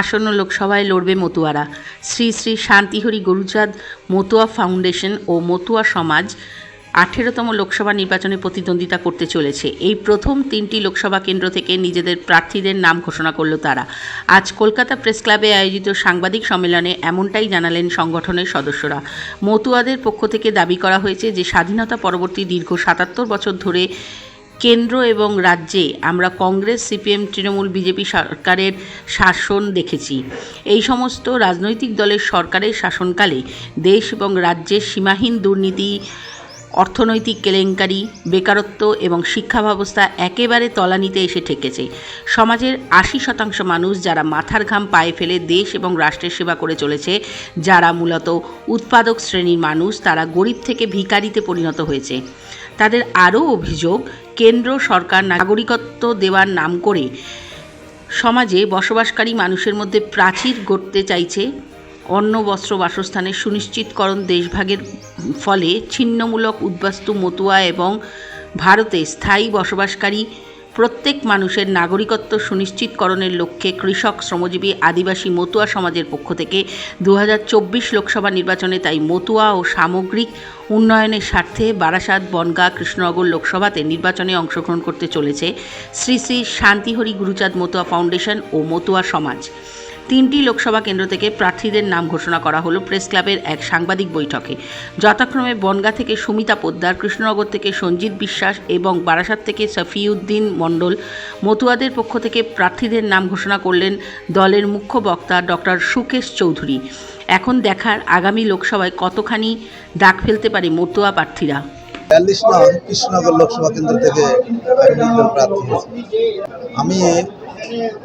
আসন্ন লোকসভায় লড়বে মতুয়ারা। শ্রী শ্রী শান্তিহরি গুরুচাঁদ মতুয়া ফাউন্ডেশন ও মতুয়া সমাজ আঠেরোতম লোকসভা নির্বাচনে প্রতিদ্বন্দ্বিতা করতে চলেছে। এই প্রথম তিনটি লোকসভা কেন্দ্র থেকে নিজেদের প্রার্থীদের নাম ঘোষণা করল তারা। আজ কলকাতা প্রেস ক্লাবে আয়োজিত সাংবাদিক সম্মেলনে এমনটাই জানালেন সংগঠনের সদস্যরা। মতুয়াদের পক্ষ থেকে দাবি করা হয়েছে যে স্বাধীনতা পরবর্তী দীর্ঘ সাতাত্তর বছর ধরে কেন্দ্র এবং রাজ্যে আমরা কংগ্রেস, সিপিএম, তৃণমূল, বিজেপি সরকারের শাসন দেখেছি। এই সমস্ত রাজনৈতিক দলের সরকারের শাসনকালে দেশ এবং রাজ্যের সীমাহীন দুর্নীতি, অর্থনৈতিক কেলেঙ্কারি, বেকারত্ব এবং শিক্ষা ব্যবস্থা একেবারে তলানিতে এসে ঠেকেছে। সমাজের আশি শতাংশ মানুষ যারা মাথার ঘাম পায়ে ফেলে দেশ এবং রাষ্ট্রের সেবা করে চলেছে, যারা মূলত উৎপাদক শ্রেণির মানুষ, তারা গরিব থেকে ভিখারিতে পরিণত হয়েছে। তাদের আরও অভিযোগ কেন্দ্র সরকার নাগরিকত্ব দেওয়ার নাম করে সমাজে বসবাসকারী মানুষের মধ্যে প্রাচীর গড়তে চাইছে। অন্ন, বস্ত্র, বাসস্থানের সুনিশ্চিতকরণ দেশভাগের ফলে ছিন্নমূলক উদ্বাস্তু মতুয়া এবং ভারতে স্থায়ী বসবাসকারী প্রত্যেক মানুষের নাগরিকত্ব সুনিশ্চিতকরণের লক্ষ্যে কৃষক, শ্রমজীবী, আদিবাসী, মতুয়া সমাজের পক্ষ থেকে দু হাজার চব্বিশ লোকসভা নির্বাচনে তাই মতুয়া ও সামগ্রিক উন্নয়নের স্বার্থে বারাসাত, বনগাঁ, কৃষ্ণনগর লোকসভাতে নির্বাচনে অংশগ্রহণ করতে চলেছে শ্রী শ্রী শান্তিহরি গুরুচাঁদ মতুয়া ফাউন্ডেশন ও মতুয়া সমাজ। তিনটি লোকসভা কেন্দ্র থেকে প্রার্থীদের নাম ঘোষণা করা হলো প্রেস ক্লাবের এক সাংবাদিক বৈঠকে। যথাক্রমে বনগা থেকে সুমিতা পোদ্দার, কৃষ্ণনগর থেকে সঞ্জিত বিশ্বাস এবং বারাসাত থেকে সফিউদ্দিন মণ্ডল মতুয়াদের পক্ষ থেকে প্রার্থীদের নাম ঘোষণা করলেন দলের মুখ্য বক্তা ডক্টর সুকেশ চৌধুরী। এখন দেখার আগামী লোকসভায় কতখানি দাগ ফেলতে পারে মতুয়া প্রার্থীরা? কৃষ্ণনগর লোকসভা কেন্দ্র থেকে আমি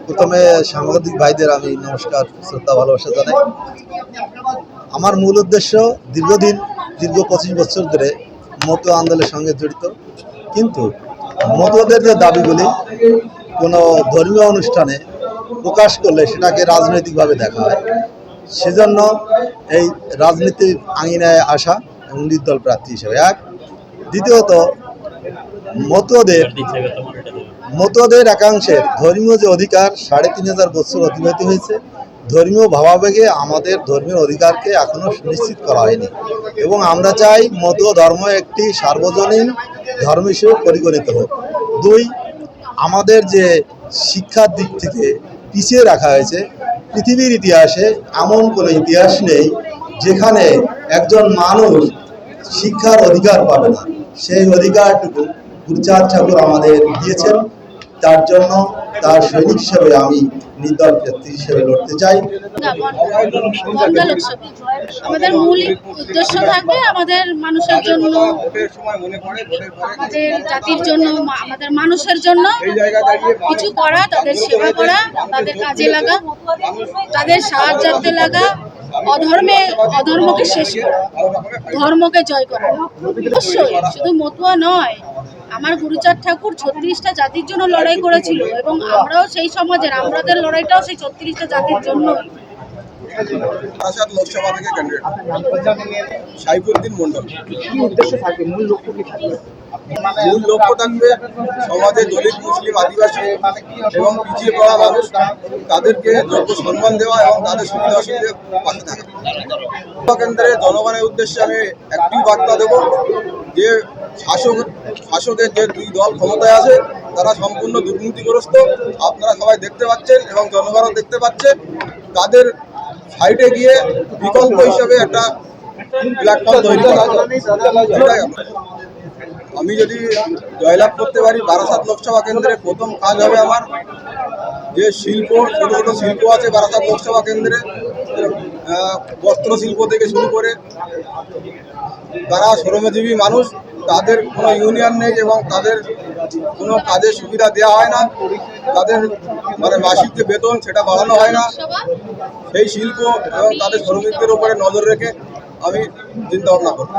প্রথমে সাংবাদিক ভাইদের আমি নমস্কার, শ্রদ্ধা, ভালোবাসা জানাই। আমার মূল উদ্দেশ্য দীর্ঘদিন, দীর্ঘ পঁচিশ বছর ধরে মতো আন্দোলনের সঙ্গে জড়িত। কিন্তু মতদের যে দাবিগুলি, কোনো ধর্মীয় অনুষ্ঠানে প্রকাশ করলে সেটাকে রাজনৈতিকভাবে দেখা হয়। সেজন্য এই রাজনীতির আঙিনায় আসা এবং নির্দল প্রার্থী হিসেবে এক। দ্বিতীয়ত মতুয়াদের মতুয়াদের একাংশের ধর্মীয় যে অধিকার সাড়ে তিন হাজার বছর অতিবাহিত হয়েছে ধর্মীয় ভাবাবেগে আমাদের ধর্মীয় অধিকারকে এখনও সুনিশ্চিত করা হয়নি। এবং আমরা চাই মতুয়া ধর্ম একটি সার্বজনীন ধর্ম হিসেবে পরিগণিত হোক। দুই আমাদের যে শিক্ষার দিক থেকে পিছিয়ে রাখা হয়েছে পৃথিবীর ইতিহাসে এমন কোনো ইতিহাস নেই যেখানে একজন মানুষ শিক্ষার অধিকার পাবে না। সেই অধিকারটুকু গুরুচাঁদ ঠাকুর আমাদের দিয়েছেন। তার জন্য তার সৈনিক হিসেবে আমি নির্দল প্রার্থী হিসেবে লড়তে চাই। আমাদের মৌলিক উদ্দেশ্য থাকবে আমাদের মানুষের জন্য, আমাদের জাতির জন্য আমাদের মানুষের জন্য কিছু করা, তাদের সেবা করা, তাদের কাজে লাগা, তাদের সাহায্যার্থে লাগা, অধর্মে, অধর্মকে শেষ করা, ধর্মকে জয় করা। অবশ্যই, শুধু মতুয়া নয় আমার গুরুচাঁদ ঠাকুর ছত্রিশটা জাতির জন্য লড়াই করেছিল এবং আমরাও সেই সমাজের আমাদের লড়াইটাও সেই ছত্রিশটা জাতির জন্য। বারাসাত লোকসভা থেকে ক্যান্ডিডেট সাইফুদ্দিন মন্ডল মূল লক্ষ্য থাকবে? সমাজে দলিত মুসলিম আদিবাসী এবং পিছিয়ে পড়া মানুষ তাদেরকে যোগ্য সম্মান দেওয়া এবং তাদের সুবিধা অসুবিধে পাশে থাকা। কেন্দ্রে জনগণের উদ্দেশ্যে আমি একটি বার্তা দেব যে শাসক শাসকের যে দুই দল ক্ষমতায় আছে, তারা সম্পূর্ণ দুর্নীতিগ্রস্ত। আপনারা সবাই দেখতে পাচ্ছেন এবং জনগণও দেখতে পাচ্ছে তাদের সাইডে গিয়ে বিকল্প হিসেবে একটা প্ল্যাটফর্ম তৈরি করা আমি যদি জয়লাভ করতে পারি, বারাসাত লোকসভা কেন্দ্রে প্রথম কাজ হবে আমার যে শিল্প, ছোট ছোট শিল্প আছে বারাসাত লোকসভা কেন্দ্রে বস্ত্র শিল্প থেকে শুরু করে তারা শ্রমজীবী মানুষ তাদের কোনো ইউনিয়ন নেই এবং তাদের কোনো কাজের সুবিধা দেওয়া হয় না। তাদের মানে মাসিক যে বেতন সেটা বাড়ানো হয় না। সেই শিল্প এবং তাদের শ্রমিকদের উপরে নজর রেখে আমি চিন্তা ভাবনা করব।